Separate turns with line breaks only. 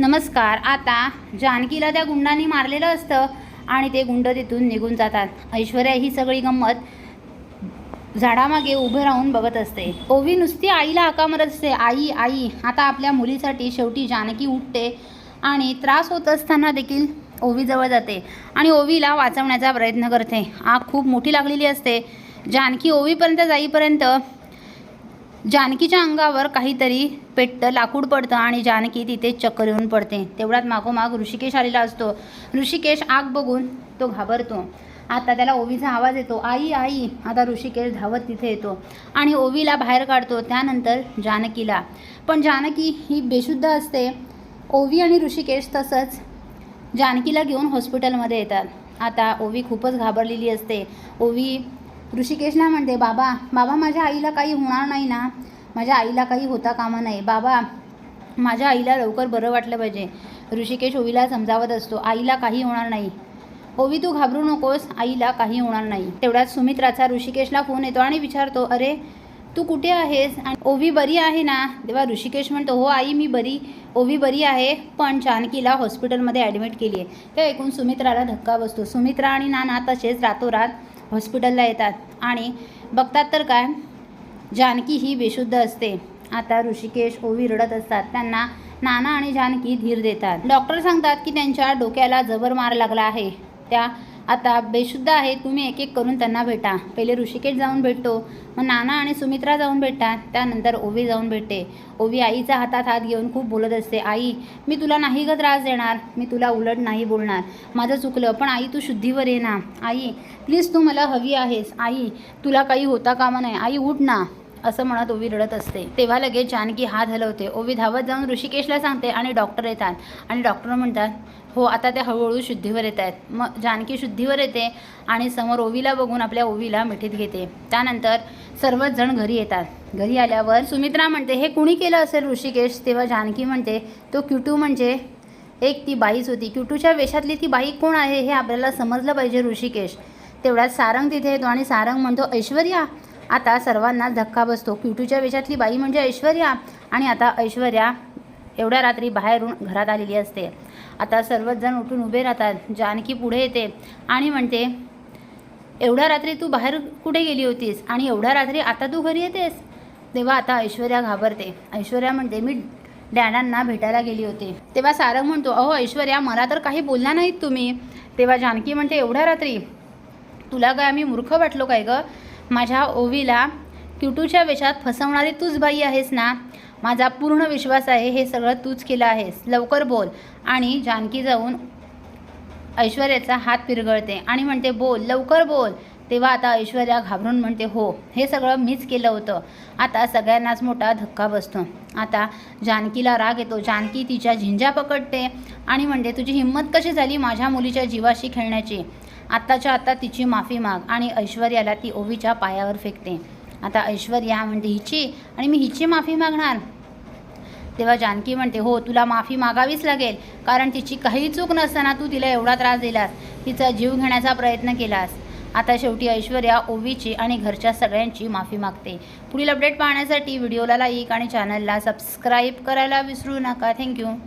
नमस्कार. आता जानकीला त्या गुंडांनी मारलेलं असतं आणि ते गुंड तिथून निघून जातात. ऐश्वर्या ही सगळी गंमत झाडामागे उभं राहून बघत असते. ओवी नुसती आईला हाका मारत असते. आई आई आता आपल्या मुलीसाठी शेवटी जानकी उठते आणि त्रास होत असताना देखील ओवीजवळ जाते आणि ओवीला वाचवण्याचा प्रयत्न करते. आग खूप मोठी लागलेली असते. जानकी ओवीपर्यंत जाईपर्यंत जानकीच्या अंगावर काहीतरी पेटतं लाकूड पडतं आणि जानकी तिथे चक्कर येऊन पडते. तेवढ्यात मागोमाग ऋषिकेश आलेला असतो. ऋषिकेश आग बघून तो घाबरतो. आता त्याला ओवीचा आवाज येतो. आई आई. आता ऋषिकेश धावत तिथे येतो आणि ओवीला बाहेर काढतो त्यानंतर जानकीला. पण जानकी ही बेशुद्ध असते. ओवी आणि ऋषिकेश तसंच जानकीला घेऊन हॉस्पिटलमध्ये येतात. आता ओवी खूपच घाबरलेली असते. ओवी ऋषिकेशला म्हणते बाबा बाबा माझ्या आईला काही होणार नाही ना. माझ्या आईला काही होता कामा नाही बाबा माझ्या आईला लवकर बरं वाटलं पाहिजे. ऋषिकेश ओवीला समजावत असतो आईला काही होणार नाही. ओवी तू घाबरू नकोस. आईला काही होणार नाही. तेवढ्यात सुमित्राचा ऋषिकेशला फोन येतो आणि विचारतो अरे तू कुठे आहेस? आणि ओवी बरी आहे ना. तेव्हा ऋषिकेश म्हणतो हो आई मी बरी. ओवी बरी आहे पण जानकीला हॉस्पिटलमध्ये ॲडमिट केली आहे. ते ऐकून सुमित्राला धक्का बसतो. सुमित्रा आणि नाना तसेच रातोरात हॉस्पिटलला येतात. आणि बघतात तर काय जानकी ही बेशुद्ध असते. आता ऋषिकेश ओवी रडत असतात. त्यांना नाना आणि जानकी धीर देतात. डॉक्टर सांगतात की त्यांच्या डोक्याला जबर मार लागला आहे. त्या आता बेशुद्ध आहे तुम्ही एक एक करून त्यांना भेटा. पहिले ऋषिकेश जाऊन भेटतो. मग नाना आणि सुमित्रा जाऊन भेटतात. त्यानंतर ओवी जाऊन भेटते. ओवी आईचा हातात हात घेऊन खूप बोलत असते आई मी तुला नाही ग त्रास देणार. मी तुला उलट नाही बोलणार. माझं चुकलं पण आई तू शुद्धीवर ये ना. आई प्लीज तू मला हवी आहेस. आई तुला काही होता कामा नाही आई उठ ना. असं म्हणत ओवी रडत असते. तेव्हा लगेच जानकी हात हलवते. ओवी धावत जाऊन ऋषिकेशला सांगते आणि डॉक्टर येतात. आणि डॉक्टर म्हणतात हो आता ते हळूहळू शुद्धीवर येत आहेत. मग जानकी शुद्धीवर येते आणि समोर ओवीला बघून आपल्या ओवीला मिठीत घेते. त्यानंतर सर्वच जण घरी येतात. घरी आल्यावर सुमित्रा म्हणते हे कुणी केलं असेल ऋषिकेश? तेव्हा जानकी म्हणते तो क्युटू म्हणजे. एक ती बाईच होती. क्युटूच्या वेशातली ती बाई कोण आहे हे आपल्याला समजलं पाहिजे ऋषिकेश. तेवढ्यात सारंग तिथे येतो आणि सारंग म्हणतो ऐश्वर्या. आता सर्वांना धक्का बसतो. क्युटूच्या वेशातली बाई म्हणजे ऐश्वर्या आणि आता ऐश्वर्या एवढ्या रात्री बाहेरून घरात आलेली असते. आता सर्वच जण उठून उभे राहतात. जानकी पुढे येते आणि म्हणते एवढ्या रात्री तू बाहेर कुठे गेली होतीस? आणि एवढ्या रात्री आता तू घरी येतेस? तेव्हा आता ऐश्वर्या घाबरते. ऐश्वर्या म्हणते मी डॅडांना भेटायला गेली होती. तेव्हा सारंग म्हणतो अहो ऐश्वर्या मला तर काही बोलला नाहीत तुम्ही. तेव्हा जानकी म्हणते एवढ्या रात्री? तुला काय आम्ही मूर्ख वाटलो काय गं? माझ्या ओवीला क्युटूच्या वेशात फसवणारी तूच बाई आहेस ना? माझा पूर्ण विश्वास आहे हे सगळं तूच केलं आहेस. लवकर बोल. आणि जानकी जाऊन ऐश्वर्याचा हात पिरगळते आणि म्हणते बोल लवकर बोल. तेव्हा आता ऐश्वर्या घाबरून म्हणते हो हे सगळं मीच केलं होतं. आता सगळ्यांनाच मोठा धक्का बसतो. आता जानकीला राग येतो. जानकी तिच्या झिंजा पकडते आणि म्हणते तुझी हिंमत कशी झाली माझ्या मुलीच्या जीवाशी खेळण्याची? आत्ताच्या आत्ता तिची माफी माग. आणि ऐश्वर्याला ती ओवीच्या पायावर फेकते. आता ऐश्वर्या म्हणते हिची आणि मी हिची माफी मागणार. तेव्हा जानकी म्हणते हो तुला माफी मागावीच लागेल कारण तिची काही चूक नसताना तू तिला एवढा त्रास दिलास. तिचा जीव घेण्याचा प्रयत्न केलास. आता शेवटी ऐश्वर्या ओवीची आणि घरच्या सगळ्यांची माफी मागते. पुढील अपडेट पाहण्यासाठी व्हिडिओला लाईक आणि चॅनलला सबस्क्राईब करायला विसरू नका. थँक्यू